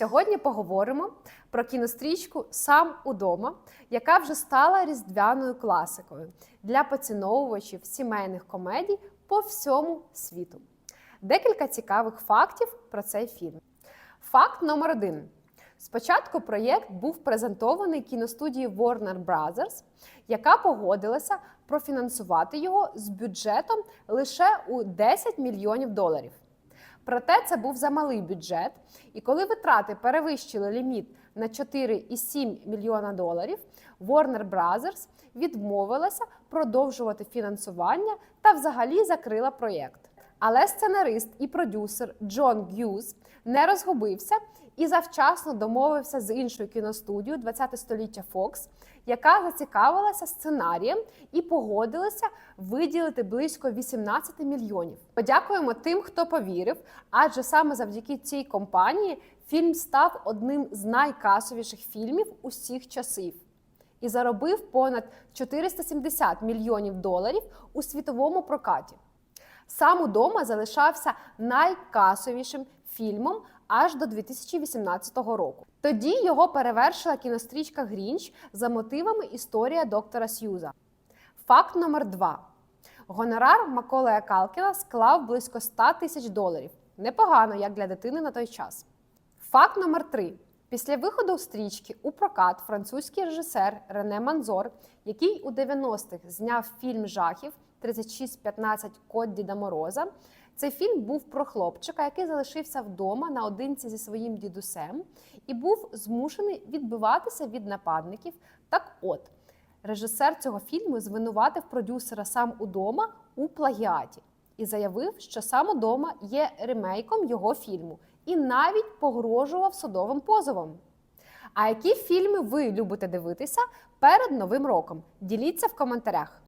Сьогодні поговоримо про кінострічку Сам удома, яка вже стала різдвяною класикою для поціновувачів сімейних комедій по всьому світу. Декілька цікавих фактів про цей фільм. Факт номер один. Спочатку проєкт був презентований кіностудії Warner Brothers, яка погодилася профінансувати його з бюджетом лише у 10 мільйонів доларів. Проте це був замалий бюджет, і коли витрати перевищили ліміт на 4,7 мільйона доларів, Warner Brothers відмовилася продовжувати фінансування та взагалі закрила проєкт. Але сценарист і продюсер Джон Г'юз не розгубився і завчасно домовився з іншою кіностудією 20 століття Fox, яка зацікавилася сценарієм і погодилася виділити близько 18 мільйонів. Подякуємо тим, хто повірив, адже саме завдяки цій компанії фільм став одним з найкасовіших фільмів усіх часів і заробив понад 470 мільйонів доларів у світовому прокаті. Сам удома залишався найкасовішим фільмом аж до 2018 року. Тоді його перевершила кінострічка Грінч за мотивами історія доктора Сьюза. Факт номер два: гонорар Маколея Калкіна склав близько 100 тисяч доларів. Непогано, як для дитини на той час. Факт номер три. Після виходу стрічки у прокат французький режисер Рене Манзор, який у 90-х зняв фільм жахів 3615 Код Діда Мороза. Цей фільм був про хлопчика, який залишився вдома наодинці зі своїм дідусем і був змушений відбиватися від нападників. Так от, режисер цього фільму звинуватив продюсера сам удома у плагіаті і заявив, що сам удома є ремейком його фільму, і навіть погрожував судовим позовом. А які фільми ви любите дивитися перед новим роком? Діліться в коментарях.